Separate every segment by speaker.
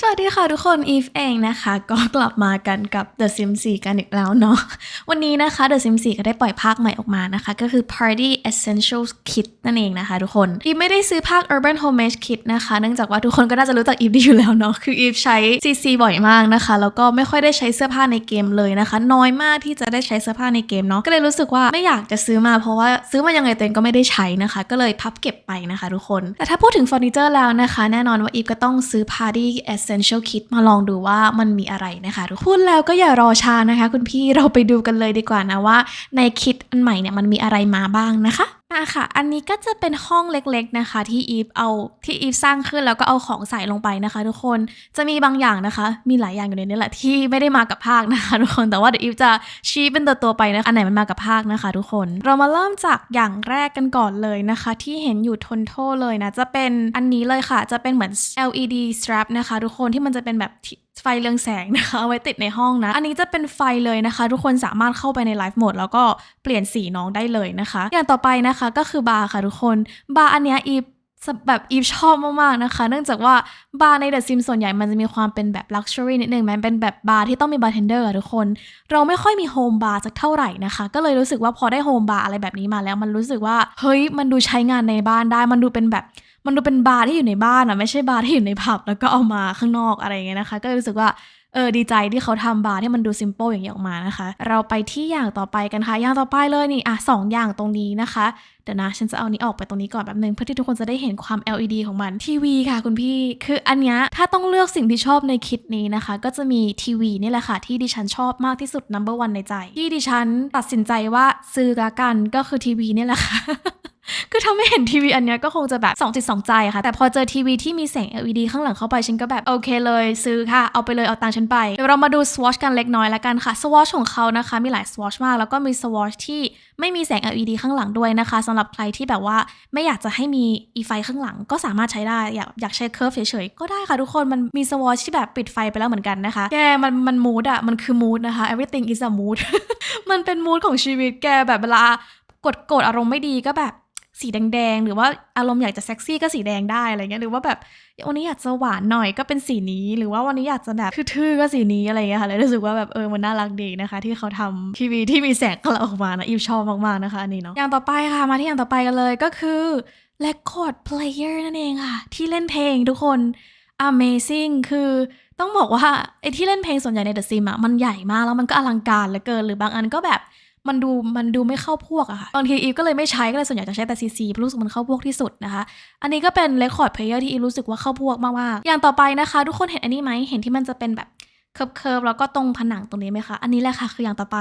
Speaker 1: สวัสดีค่ะทุกคนอีฟเองนะคะ ก็กลับมากันกับ The Sims 4 กันอีกแล้วเนาะวันนี้นะคะ The Sims 4 ก็ได้ปล่อยภาคใหม่ออกมานะคะ ก็คือ Party Essentials Kit นั่นเองนะคะทุกคนอีฟไม่ได้ซื้อภาค Urban Homage Kit นะคะ เนื่องจากว่าทุกคนก็น่าจะรู้จักอีฟดีอยู่แล้วเนาะคืออีฟใช้ CC บ่อยมากนะคะ แล้วก็ไม่ค่อยได้ใช้เสื้อผ้าในเกมเลยนะคะ น้อยมากที่จะได้ใช้เสื้อผ้าในเกมเนาะก็เลยรู้สึกว่าไม่อยากจะซื้อมาเพราะว่าซื้อมายังไงตัวเองก็ไม่ได้ใช้นะคะ ก็เลยพับเก็บไปนะคะ ทุกคนแต่ถ้าพูดถึงเฟอร์นิเจอร์แล้วนะคะ แน่นอนว่าอีฟก็ต้องซื้อ Party Essential Kit มาลองดูว่ามันมีอะไรนะคะทุกคนพูดแล้วก็อย่ารอช้านะคะ คุณพี่เราไปดูกันเลยดีกว่านะว่า ในคิดอันใหม่เนี่ยมันมีอะไรมาบ้างนะคะ อะค่ะ อันนี้ก็จะเป็นห้องเล็กๆนะคะ ที่อีฟเอาที่อีฟสร้างขึ้นแล้วก็เอาของใส่ลงไปนะคะ ทุกคนจะมีบางอย่างนะคะ มีหลายอย่างอยู่ในนี้แหละที่ไม่ได้มากับภาคนะคะ ทุกคนแต่ว่าเดี๋ยวอีฟจะชี้เป็นตัวตัวไปนะคะอันไหนมันมากับภาคนะคะ ทุกคนเรามาเริ่มจากอย่างแรกกันก่อนเลยนะคะ ที่เห็นอยู่ทนโทเลยนะจะเป็นอันนี้เลยค่ะ จะเป็นเหมือน LED strap นะคะ ทุกคนที่มันจะเป็นแบบไฟเรืองแสงนะคะเอาไว้ติดในห้องนะ อันนี้จะเป็นไฟเลยนะคะ ทุกคนสามารถเข้าไปในไลฟ์โหมดแล้วก็เปลี่ยนสีน้องได้เลยนะคะ อย่างต่อไปนะคะก็คือบาร์ค่ะทุกคนบาร์อันเนี้ยอีฟแบบอีฟชอบมากๆนะคะ เนื่องจากว่าบาร์ในเดอะซิมส่วนใหญ่มันจะมีความเป็นแบบลักชัวรี่นิดนึงมันเป็นแบบบาร์ที่ต้องมีบาร์เทนเดอร์อะทุกคน เราไม่ค่อยมีโฮมบาร์สักเท่าไหร่นะคะ ก็เลยรู้สึกว่าพอได้โฮมบาร์อะไรแบบนี้มาแล้ว มันรู้สึกว่าเฮ้ยมันดูใช้งานในบ้านได้มันดูเป็นแบบ มันดูเป็นบาร์ที่อยู่ในบ้านอะไม่ใช่บาร์ที่อยู่ในผับแล้วก็เอามาข้างนอกอะไรเงี้ยนะคะ ก็เลยรู้สึกว่าเออดีใจที่เขาทำบาร์ที่มันดูซิมเ l ิลอย่างเงี้ออกมานะคะ เราไปที่อย่างต่อไปกันค่ะอย่างต่อไปเลยนี่อะสองอย่างตรงนี้นะคะ เดี๋ยวนะ ฉันจะเอานี้ออกไปตรงนี้ก่อนแบบนึงเพื่อที่ทุกคนจะได้เห็นความ LED ของมันทีวีค่ะคุณพี่ คืออันเนี้ยถ้าต้องเลือกสิ่งที่ชอบในคิดนี้นะคะ ก็จะมีทีวีนี่แหละค่ะ ที่ดิฉันชอบมากที่สุด number one ในใจ ที่ดิฉันตัดสินใจว่าซื้อละกันก็คือทีวีนี่แหละค่ะ คือถ้าไม่เห็นทีวีอันเนี้ยก็คงจะแบบสองจิตสองใจค่ะ แต่พอเจอทีวีที่มีแสง LED ข้างหลังเข้าไปฉันก็แบบโอเคเลยซื้อค่ะ เอาไปเลยเอาตังค์ฉันไป เดี๋ยวเรามาดู swatch กันเล็กน้อยละกันค่ะ swatch ของเขานะคะ มีหลาย swatch มาก แล้วก็มี swatch ที่ไม่มีแสง LED ข้างหลังด้วยนะคะสำหรับใครที่แบบว่าไม่อยากจะให้มีอีไฟข้างหลังก็สามารถใช้ได้ อยากอยากใช้เคอร์ฟเฉยๆก็ได้ค่ะทุกคนมันมี swatch ที่แบบปิดไฟไปแล้วเหมือนกันนะคะ แกมันมันมูดอะมันคือมูดนะคะ everything is a mood มันเป็นมูดของชีวิตแกแบบเวลากดกดอารมณ์ไม่ดีก็แบบ สีแดงๆ หรือว่าอารมณ์อยากจะเซ็กซี่ก็สีแดงได้อะไรเงี้ยหรือว่าแบบวันนี้อยากจะหวานหน่อยก็เป็นสีนี้ หรือว่าวันนี้อยากจะแบบทื่อๆก็สีนี้อะไรเงี้ยค่ะเลยรู้สึกว่าแบบเออมันน่ารักดีนะคะ ที่เขาทำทีวีที่มีแสงกระออกมานะอิมชอบมากๆนะคะอันนี้เนาะอย่างต่อไปค่ะมาที่อย่างต่อไปกันเลยก็คือ record player นั่นเองค่ะ ที่เล่นเพลงทุกคน amazing คือต้องบอกว่าไอ้ที่เล่นเพลงส่วนใหญ่ใน The Sim อะมันใหญ่มากแล้วมันก็อลังการเหลือเกิน หรือบางอันก็แบบ มันดูมันดูไม่เข้าพวกอะค่ะบางทีอีฟก็เลยไม่ใช้ก็เลยส่วนใหญ่จะใช้แต่ซีซีเพราะรู้สึกมันเข้าพวกที่สุดนะคะ อันนี้ก็เป็นเรคคอร์ดเพลเยอร์ที่อีฟรู้สึกว่าเข้าพวกมากๆอย่างต่อไปนะคะ ทุกคนเห็นอันนี้ไหมเห็นที่มันจะเป็นแบบเคิร์ฟเคิร์ฟแล้วก็ตรงผนังตรงนี้ไหมคะ อันนี้แหละค่ะคืออย่างต่อไป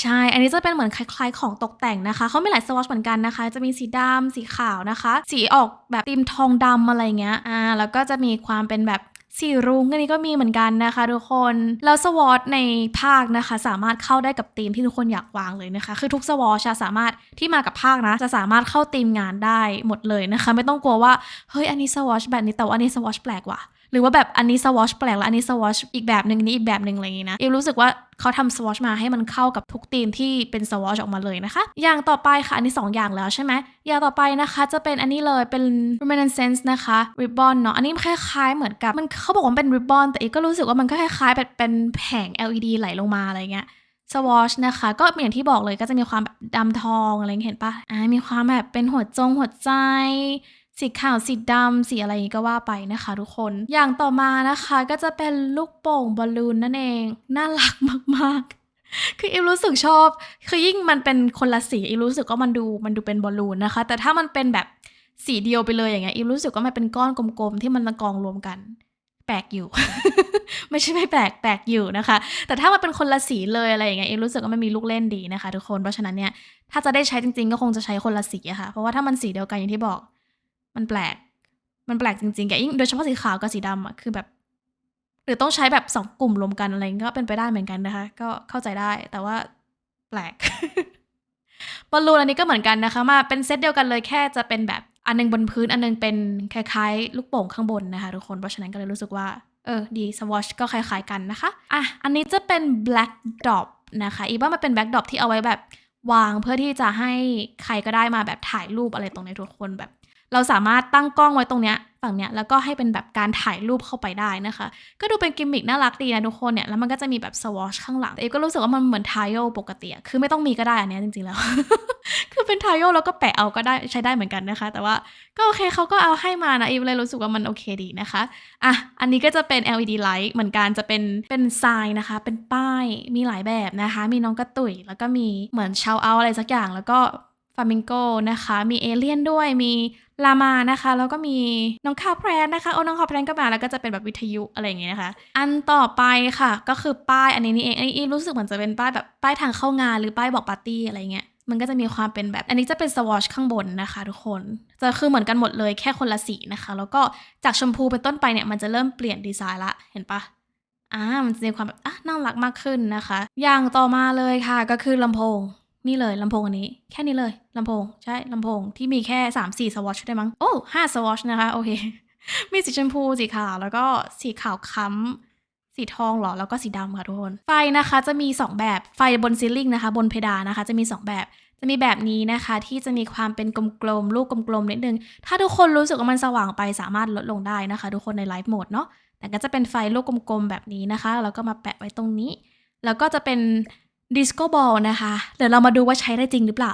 Speaker 1: ใช่ อันนี้จะเป็นเหมือนคล้ายๆ ของตกแต่งนะคะ เขามีหลายสวอชเหมือนกันนะคะ จะมีสีดำสีขาวนะคะ สีออกแบบตีมทองดำอะไรเงี้ย อ่า แล้วก็จะมีความเป็นแบบ สีรุ้งอันนี้ก็มีเหมือนกันนะคะทุกคน แล้วสวอตในภาคนะคะ สามารถเข้าได้กับธีมที่ทุกคนอยากวางเลยนะคะ คือทุกสวอชสามารถที่มากับภาคนะ จะสามารถเข้าธีมงานได้หมดเลยนะคะ ไม่ต้องกลัวว่าเฮ้ยอันนี้สวอชแบบนี้แต่ว่าอันนี้สวอชแปลกว่ะ หรือว่าแบบอันนี้สวอชแปลกแล้วอันนี้สวอชอีกแบบหนึ่งนี้อีกแบบหนึ่งอะไรอย่างนี้นะเอรู้สึกว่าเขาทำสวอชมาให้มันเข้ากับทุกธีมที่เป็นสวอชออกมาเลยนะคะ อย่างต่อไปค่ะ อันนี้ 2 อย่างแล้วใช่ไหมอย่างต่อไปนะคะจะเป็นอันนี้เลยเป็น luminescence นะคะ ribbon เนาะอันนี้คล้ายๆเหมือนกับมันเขาบอกว่าเป็น ribbon แต่เอกก็รู้สึกว่ามันก็คล้ายๆแบบเป็นแผง LED ไหลลงมาอะไรเงี้ยสวอชนะคะ ก็อย่างที่บอกเลยก็จะมีความแบบดำทองอะไรเงี้ยเห็นปะอ่ามีความแบบเป็นหัวจงหัวใจ สีขาวสีดำสีอะไรอย่างงี้ก็ว่าไปนะคะทุกคน อย่างต่อมานะคะก็จะเป็นลูกโป่งบอลลูนนั่นเอง น่ารักมากๆคืออิมรู้สึกชอบ คือยิ่งมันเป็นคนละสีอิมรู้สึกว่ามันดูมันดูเป็นบอลลูนนะคะ แต่ถ้ามันเป็นแบบสีเดียวไปเลยอย่างเงี้ยอิมรู้สึกว่ามันเป็นก้อนกลมๆที่มันกองรวมกัน แปลกอยู่ ไม่ใช่ไม่แปลกแปลกอยู่นะคะ แต่ถ้ามันเป็นคนละสีเลยอะไรอย่างเงี้ยเอมรู้สึกว่ามันมีลูกเล่นดีนะคะ ทุกคน เพราะฉะนั้นเนี่ยถ้าจะได้ใช้จริงๆ ก็คงจะใช้คนละสีอะค่ะ เพราะว่าถ้ามันสีเดียวกันอย่างที่บอก มันแปลก มันแปลกจริงๆแกยิ่งโดยเฉพาะสีขาวกับสีดำอะคือแบบ หรือต้องใช้แบบสองกลุ่มรวมกันอะไรก็เป็นไปได้เหมือนกันนะคะ ก็เข้าใจได้แต่ว่าแปลกบอลลูนอันนี้ก็เหมือนกันนะคะ มาเป็นเซตเดียวกันเลยแค่จะเป็นแบบอันนึงบนพื้นอันนึงเป็นคล้ายๆ ลูกโป่งข้างบนนะคะทุกคนเพราะฉะนั้นก็เลยรู้สึกว่า เออดีสวอชก็คล้ายๆกันนะคะอะอันนี้จะเป็น black drop นะคะอีกว่ามันเป็น black drop ที่เอาไว้แบบวางเพื่อที่จะให้ใครก็ได้มาแบบถ่ายรูปอะไรตรงในทุกคนแบบ เราสามารถตั้งกล้องไว้ตรงเนี้ยฝั่งเนี้ยแล้วก็ให้เป็นแบบการถ่ายรูปเข้าไปได้นะคะ ก็ดูเป็นกิมมิกน่ารักดีนะทุกคนเนี่ยแล้วมันก็จะมีแบบสวอชข้างหลังแต่เอฟก็รู้สึกว่ามันเหมือนทายโอปกติคือไม่ต้องมีก็ได้อันเนี้ยจริงๆแล้ว คือเป็นทายโอแล้วก็แปะเอาก็ได้ใช้ได้เหมือนกันนะคะ แต่ว่าก็โอเคเขาก็เอาให้มานะเอฟเลยรู้สึกว่ามันโอเคดีนะคะอะอันนี้ก็จะเป็น LED light เหมือนกันจะเป็นเป็นทรายนะคะ เป็นป้ายมีหลายแบบนะคะ มีน้องกระตุยแล้วก็มีเหมือนชาวเอาอะไรสักอย่างแล้วก็ามิงโกนะคะ มีเอเลี่ยนด้วย มีลามานะคะ แล้วก็มีน้องคาวแพรนนะคะโอ้น้องคาวแพรนก็มา แล้วก็จะเป็นแบบวิทยุอะไรอย่างเงี้ยนะคะ อันต่อไปค่ะ ก็คือป้ายอันนี้นี่เอง อันนี้รู้สึกเหมือนจะเป็นป้ายแบบป้ายทางเข้างานหรือป้ายบอกปาร์ตี้อะไรเงี้ย มันก็จะมีความเป็นแบบ อันนี้จะเป็นสวอชข้างบนนะคะทุกคน จะคือเหมือนกันหมดเลยแค่คนละสีนะคะ แล้วก็จากชมพูเป็นต้นไปเนี่ย มันจะเริ่มเปลี่ยนดีไซน์ละ เห็นปะอ่า มันจะมีความแบบอะน่ารักมากขึ้นนะคะ อย่างต่อมาเลยค่ะ ก็คือลำโพง นี่เลยลำโพงอันนี้ แค่นี้เลยลำโพง ใช่ลำโพงที่มีแค่ 3 4สวอชได้มั้ง โอ้ห้าสวอชนะคะ โอเค มีสีชมพูสีขาว แล้วก็สีขาวค้ำสีทองเหรอ แล้วก็สีดำค่ะทุกคน ไฟนะคะจะมี 2 แบบไฟบนซีลิงนะคะ บนเพดานนะคะ จะมี 2 แบบจะมีแบบนี้นะคะที่จะมีความเป็นกลมๆลูกกลมๆนิดนึง ถ้าทุกคนรู้สึกว่ามันสว่างไปสามารถลดลงได้นะคะ ทุกคนในไลฟ์โหมดเนาะแต่ก็จะเป็นไฟลูกกลมๆแบบนี้นะคะ แล้วก็มาแปะไว้ตรงนี้ แล้วก็จะเป็น ดิสโก้บอลนะคะ เดี๋ยวเรามาดูว่าใช้ได้จริงหรือเปล่า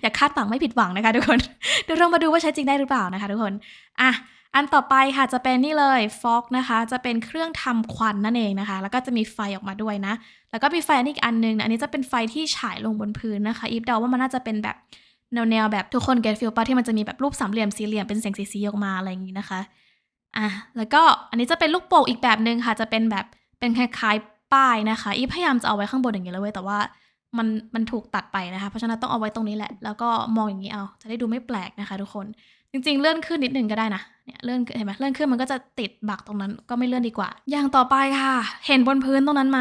Speaker 1: อย่าคาดหวังไม่ผิดหวังนะคะทุกคน เดี๋ยวเรามาดูว่าใช้จริงได้หรือเปล่านะคะ ทุกคน อะ อันต่อไปค่ะจะเป็นนี่เลยฟอกนะคะ จะเป็นเครื่องทำควันนั่นเองนะคะ แล้วก็จะมีไฟออกมาด้วยนะ แล้วก็มีไฟอันอีกอันนึงนะอันนี้จะเป็นไฟที่ฉายลงบนพื้นนะคะ อีฟเดาว่ามันน่าจะเป็นแบบแนวแนวแบบทุกคนเก็ตฟิลปะที่มันจะมีแบบรูปสามเหลี่ยมสี่เหลี่ยมเป็นแสงสีๆออกมาอะไรอย่างนี้นะคะ อะ แล้วก็อันนี้จะเป็นลูกโป่งอีกแบบหนึ่งค่ะ จะเป็นแบบเป็นคล้ายๆ ป้ายนะคะ อีฟพยายามจะเอาไว้ข้างบนอย่างนี้ยเลยเว้ยแต่ว่ามันมันถูกตัดไปนะคะ เพราะฉะนั้นต้องเอาไว้ตรงนี้แหละ แล้วก็มองอย่างนี้เอา จะได้ดูไม่แปลกนะคะ ทุกคน จริง ๆ เลื่อนขึ้นนิดนึงก็ได้นะ เนี่ยเลื่อนเห็นไหมเลื่อนขึ้นมันก็จะติดบักตรงนั้น ก็ไม่เลื่อนดีกว่า อย่างต่อไปค่ะ เห็นบนพื้นตรงนั้นไหม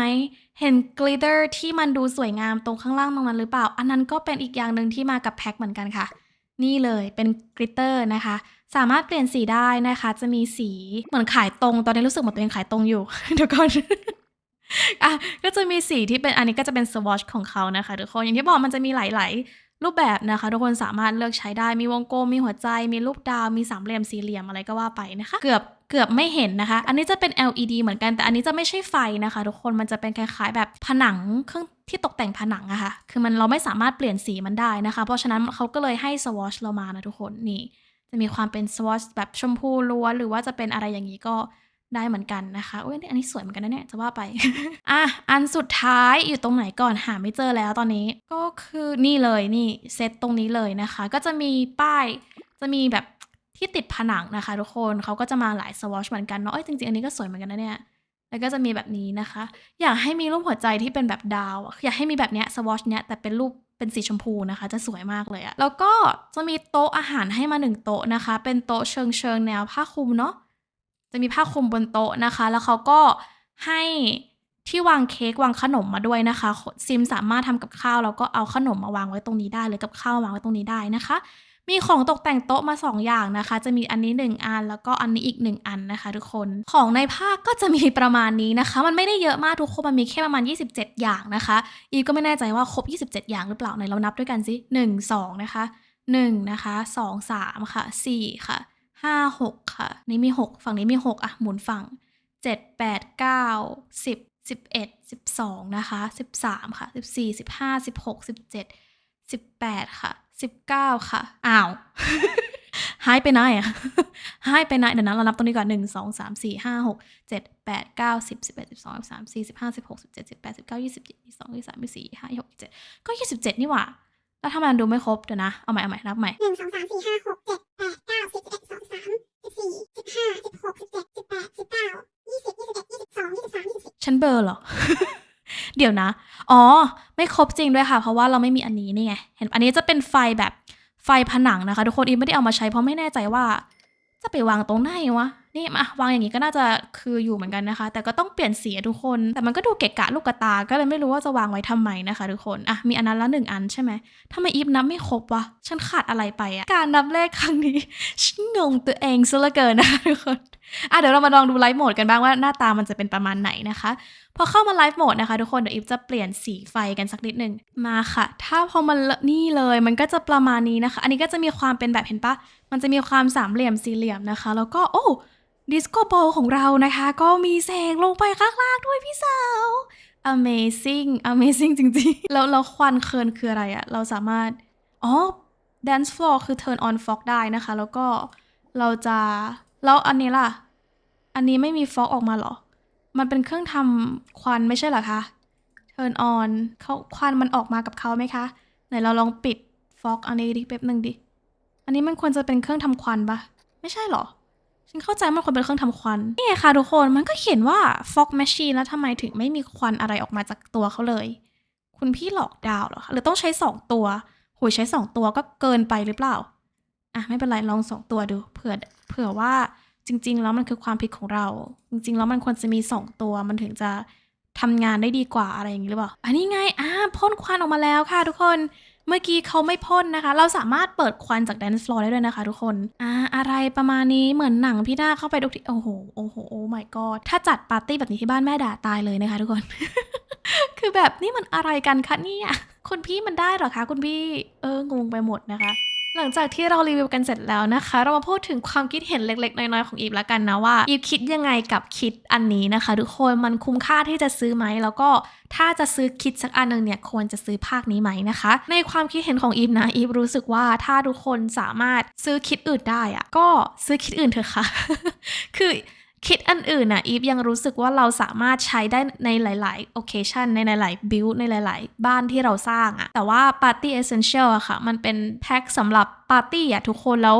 Speaker 1: เห็นกลิตเตอร์ที่มันดูสวยงามตรงข้างล่างตรงนั้นหรือเปล่า อันนั้นก็เป็นอีกอย่างหนึ่งที่มากับแพ็คเหมือนกันค่ะ นี่เลยเป็นกลิตเตอร์นะคะ สามารถเปลี่ยนสีได้นะคะ จะมีสีเหมือนขายตรง ตอนนี้รู้สึกเหมือนตัวเองขายตรงอยู่ เดี๋ยวก่อน อะก็จะมีสีที่เป็นอันนี้ก็จะเป็นสวอชของเขานะคะทุกคนอย่างที่บอกมันจะมีหลาย ๆ รูปแบบนะคะ ทุกคนสามารถเลือกใช้ได้มีวงกลมมีหัวใจ มีรูปดาวมีสามเหลี่ยมสี่เหลี่ยมอะไรก็ว่าไปนะคะ เกือบเกือบไม่เห็นนะคะ อันนี้จะเป็น LED เหมือนกัน แต่อันนี้จะไม่ใช่ไฟนะคะ ทุกคนมันจะเป็นคล้ายๆ แบบผนังเครื่องที่ตกแต่งผนังอะค่ะคือมันเราไม่สามารถเปลี่ยนสีมันได้นะคะ เพราะฉะนั้นเขาก็เลยให้สวอชเรามานะทุกคนนี่จะมีความเป็นสวอชแบบชมพูล้วนหรือว่าจะเป็นอะไรอย่างนี้ก็ ได้เหมือนกันนะคะโอ้ยอันนี้สวยเหมือนกันนะเนี่ยจะว่าไป อะ อันสุดท้ายอยู่ตรงไหนก่อนหาไม่เจอแล้วตอนนี้ ก็คือนี่เลยนี่เซตตรงนี้เลยนะคะ ก็จะมีป้ายจะมีแบบที่ติดผนังนะคะทุกคนเขาก็จะมาหลายสวอชเหมือนกันเนาะเอ้ยจริงๆ อันนี้ก็สวยเหมือนกันนะเนี่ยแล้วก็จะมีแบบนี้นะคะ อยากให้มีรูปหัวใจที่เป็นแบบดาว อยากให้มีแบบเนี้ยสวอชเนี้ยแต่เป็นรูปเป็นสีชมพูนะคะ จะสวยมากเลยอะแล้วก็จะมีโต๊ะอาหารให้มาหนึ่งโต๊ะนะคะ เป็นโต๊ะเชิงเชิงแนวผ้าคลุมเนาะ จะมีผ้าคลุมบนโต๊ะนะคะ แล้วเขาก็ให้ที่วางเค้กวางขนมมาด้วยนะคะ ซิมสามารถทำกับข้าวแล้วก็เอาขนมมาวางไว้ตรงนี้ได้หรือกับข้าววางไว้ตรงนี้ได้นะคะ มีของตกแต่งโต๊ะมา 2 อย่างนะคะ จะมีอันนี้ 1 อัน แล้วก็อันนี้อีก 1 อันนะคะ ทุกคนของในภาคก็จะมีประมาณนี้นะคะ มันไม่ได้เยอะมากทุกคนมันมีแค่ประมาณ 27 อย่างนะคะ อีก็ไม่แน่ใจว่าครบ 27 อย่างหรือเปล่าไหนเรานับด้วยกันสิ1 2นะคะ1นะคะ2 3ค่ะ4ค่ะ ห้าหกค่ะ นี่มีหกฝั่งนี้มีหกอะ หมุนฝั่งเจ็ดแปดเก้าสิบสิบเอ็ดสิบสองนะคะสิบสามค่ะสิบสี่สิบห้าสิบหกสิบเจ็ดสิบแปดค่ะสิบเก้าค่ะอ้าวหายไปไหนอะหายไปไหนเดี๋ยวนะเรานับตรงนี้ก่อนหนึ่งสองสามสี่ห้าหกเจ็ดแปดเก้าสิบสิบเอ็ดสิบสองสิบสามสี่สิบห้าสิบหกสิบเจ็ดสิบแปดสิบเก้ายี่สิบยี่สิบสองยี่สามยี่สี่ห้าหกเจ็ดก็ยี่สิบเจ็ดนี่หว่า แล้วถ้ามันดูไม่ครบเดี๋ยวนะ เอาใหม่เอาใหม่นับใหม่
Speaker 2: หนึ่งสองสามสี่ห้าหกเจ็ดแปดเก้าสิบเอ็ด สิบสองสิบสามสิบสี่สิบห้าสิบหกสิบเจ็ดสิบแปดสิบเก้ายี่สิบยี่สิบเอ็ดยี่สิบสองยี่สิบสามยี่สิบสี่
Speaker 1: ฉันเบลอร์เหรอ เดี๋ยวนะ อ๋อ ไม่ครบจริงด้วยค่ะ เพราะว่าเราไม่มีอันนี้นี่ไง เห็น อันนี้จะเป็นไฟแบบไฟผนังนะคะ ทุกคนอีฟไม่ได้เอามาใช้เพราะไม่แน่ใจว่า จะไปวางตรงไหนวะ นี่มาวางอย่างนี้ก็น่าจะคืออยู่เหมือนกันนะคะ แต่ก็ต้องเปลี่ยนสีทุกคน แต่มันก็ดูเกะกะลูกกระตา ก็เลยไม่รู้ว่าจะวางไว้ทำไมนะคะทุกคน อะ มีอันนั้นละหนึ่งอันใช่ไหมทำไมอีฟนับไม่ครบวะ ฉันขาดอะไรไปอะการนับเลขครั้งนี้ฉันงงตัวเองซะเหลือเกินนะคะทุกคน อะเดี๋ยวเรามาลองดูไลฟ์โหมดกันบ้างว่าหน้าตามันจะเป็นประมาณไหนนะคะ พอเข้ามาไลฟ์โหมดนะคะทุกคน เดี๋ยวอีฟจะเปลี่ยนสีไฟกันสักนิดหนึ่งมาค่ะ ถ้าพอมันนี่เลย มันก็จะประมาณนี้นะคะ อันนี้ก็จะมีความเป็นแบบเห็นปะมันจะมีความสามเหลี่ยมสี่เหลี่ยมนะคะ แล้วก็โอ้ ดิสโกโบของเรานะคะก็มีแสงลงไปข้างล่างด้วยพี่สาว amazing amazing จริงๆ แล้วแล้วควันเคินคืออะไรอะเราสามารถ อ๋อ dance floor คือ turn on fog ได้นะคะ แล้วก็เราจะ แล้วอันนี้ล่ะ อันนี้ไม่มี fog ออกมาหรอ มันเป็นเครื่องทำควันไม่ใช่เหรอคะ turn on เขาควันมันออกมากับเขาไหมคะ ไหนเราลองปิด fog อันนี้ดิแป๊บหนึ่งดิ อันนี้มันควรจะเป็นเครื่องทำควันปะไม่ใช่หรอ ฉันเข้าใจมันควรเป็นเครื่องทำควัน นี่ไงค่ะทุกคนมันก็เขียนว่า fog machine แล้วทำไมถึงไม่มีควันอะไรออกมาจากตัวเขาเลย คุณพี่หลอกดาวเหรอคะหรือต้องใช้สองตัวหุยใช้สองตัวก็เกินไปหรือเปล่า อะไม่เป็นไรลองสองตัวดูเผื่อเผื่อว่าจริง ๆ แล้วมันคือความผิดของเรา จริง ๆ แล้วมันควรจะมีสองตัวมันถึงจะทำงานได้ดีกว่าอะไรอย่างนี้หรือเปล่า อันนี้ไงอ่าพ่นควันออกมาแล้วค่ะทุกคน เมื่อกี้เขาไม่พ่นนะคะ เราสามารถเปิดควันจากแดนซ์ฟลอร์ได้ด้วยนะคะทุกคนอ่าอะไรประมาณนี้เหมือนหนังพี่หน้าเข้าไปทุกทีโอ้โหโอ้โหโอ้ my god ถ้าจัดปาร์ตี้แบบนี้ที่บ้านแม่ด่าตายเลยนะคะทุกคน คือแบบนี่มันอะไรกันคะเนี่ยคุณพี่มันได้เหรอคะ คุณพี่เอองงไปหมดนะคะ หลังจากที่เรารีวิวกันเสร็จแล้วนะคะ เรามาพูดถึงความคิดเห็นเล็กๆ น้อยๆ ของอีฟแล้วกันนะว่าอีฟคิดยังไงกับคิดอันนี้นะคะ ทุกคนมันคุ้มค่าที่จะซื้อไหมแล้วก็ถ้าจะซื้อคิดสักอันหนึ่งเนี่ยควรจะซื้อภาคนี้ไหมนะคะ ในความคิดเห็นของอีฟนะอีฟรู้สึกว่าถ้าทุกคนสามารถซื้อคิดอื่นได้อะก็ซื้อคิดอื่นเถอะค่ะ คือ คิดอันอื่นน่ะอีฟยังรู้สึกว่าเราสามารถใช้ได้ในหลาย ๆ occasion ในหลาย ๆ build ในหลาย ๆ บ้านที่เราสร้างอะแต่ว่า Party Essential อะค่ะ มันเป็นแพ็คสำหรับปาร์ตี้อะทุกคนแล้ว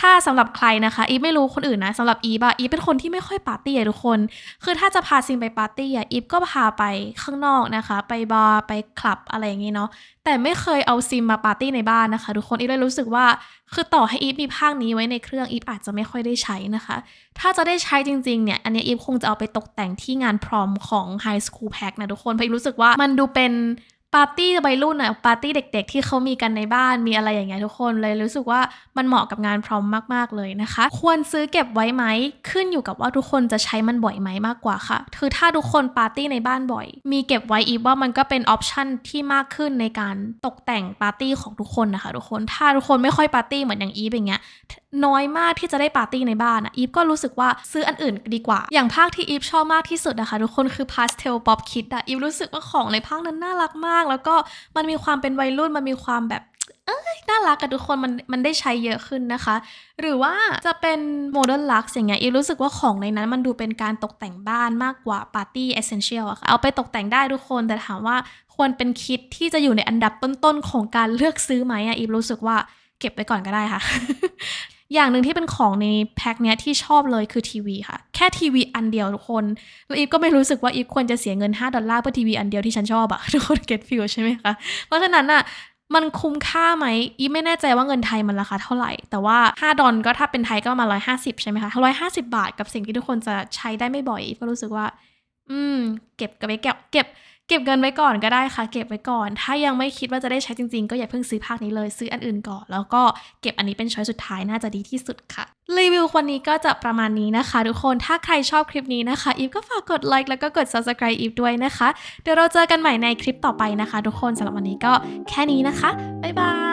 Speaker 1: ถ้าสำหรับใครนะคะอีฟไม่รู้คนอื่นนะสำหรับอีฟอะอีฟเป็นคนที่ไม่ค่อยปาร์ตี้อะทุกคน คือถ้าจะพาซิมไปปาร์ตี้อะอีฟก็พาไปข้างนอกนะคะ ไปบาร์ไปคลับอะไรอย่างงี้เนาะแต่ไม่เคยเอาซิมมาปาร์ตี้ในบ้านนะคะ ทุกคนอีฟเลยรู้สึกว่า คือต่อให้อีฟมีภาคนี้ไว้ในเครื่องอีฟอาจจะไม่ค่อยได้ใช้นะคะ ถ้าจะได้ใช้จริงๆเนี่ยอันนี้อีฟคงจะเอาไปตกแต่งที่งานพรอมของ High School Pack นะทุกคนเพราะอีฟรู้สึกว่ามันดูเป็น ปาร์ตี้วัยรุ่นอะปาร์ตี้เด็ก ๆ ที่เขามีกันในบ้านมีอะไรอย่างเงี้ยทุกคนเลยรู้สึกว่ามันเหมาะกับงานพร้อมมาก ๆ เลยนะคะ ควรซื้อเก็บไว้ไหมขึ้นอยู่กับว่าทุกคนจะใช้มันบ่อยไหมมากกว่าค่ะคือถ้าทุกคนปาร์ตี้ในบ้านบ่อย มีเก็บไว้อีฟว่ามันก็เป็นออปชันที่มากขึ้นในการตกแต่งปาร์ตี้ของทุกคนนะคะทุกคนถ้าทุกคนไม่ค่อยปาร์ตี้เหมือนอย่างอีฟอย่างเงี้ยน้อยมากที่จะได้ปาร์ตี้ในบ้านอะอีฟก็รู้สึกว่าซื้ออันอื่นดีกว่า อย่างภาคที่อีฟชอบมากที่สุดนะคะทุกคนคือ Pastel Pop Kit อะอีฟรู้สึกว่าของในภาคนั้นน่ารักมากแล้วก็มันมีความเป็นวัยรุ่นมันมีความแบบเอ้ยน่ารักกับทุกคนมันมันได้ใช้เยอะขึ้นนะคะ หรือว่าจะเป็น Modern Lux อย่างเงี้ยอีรู้สึกว่าของในนั้นมันดูเป็นการตกแต่งบ้านมากกว่า Party Essential อะค่ะเอาไปตกแต่งได้ทุกคนแต่ถามว่าควรเป็นคิดที่จะอยู่ในอันดับต้นๆของการเลือกซื้อไหมอะอีรู้สึกว่าเก็บไว้ก่อนก็ได้ค่ะ อย่างหนึ่งที่เป็นของในแพ็คเนี้ยที่ชอบเลยคือทีวีค่ะ แค่ทีวีอันเดียวทุกคน แล้วอีฟก็ไม่รู้สึกว่าอีฟควรจะเสียเงิน 5 ดอลลาร์เพื่อทีวีอันเดียวที่ฉันชอบอะทุกคนเก็ตฟิลใช่ไหมคะ เพราะฉะนั้นอะมันคุ้มค่าไหมอีฟไม่แน่ใจว่าเงินไทยมันราคาเท่าไหร่ แต่ว่า 5 ดอลก็ถ้าเป็นไทยก็ประมาณ150 ใช่ไหมคะ150 บาทกับสิ่งที่ทุกคนจะใช้ได้ไม่บ่อยอีฟก็รู้สึกว่า อืม เก็บกันไว้เก็บเก็บ ก็บเงินไว้ก่อนก็ได้ค่ะ เก็บไว้ก่อน ถ้ายังไม่คิดว่าจะได้ใช้จริงๆ ก็อย่าเพิ่งซื้อภาคนี้เลยซื้ออันอื่นก่อน แล้วก็เก็บอันนี้เป็นช้อยสุดท้ายน่าจะดีที่สุดค่ะรีวิววันนี้ก็จะประมาณนี้นะคะ ทุกคนถ้าใครชอบคลิปนี้นะคะอีฟก็ฝากกดไลค์แล้วก็กด subscribe อีฟด้วยนะคะ เดี๋ยวเราเจอกันใหม่ในคลิปต่อไปนะคะ ทุกคนสำหรับวันนี้ก็แค่นี้นะคะบ๊ายบาย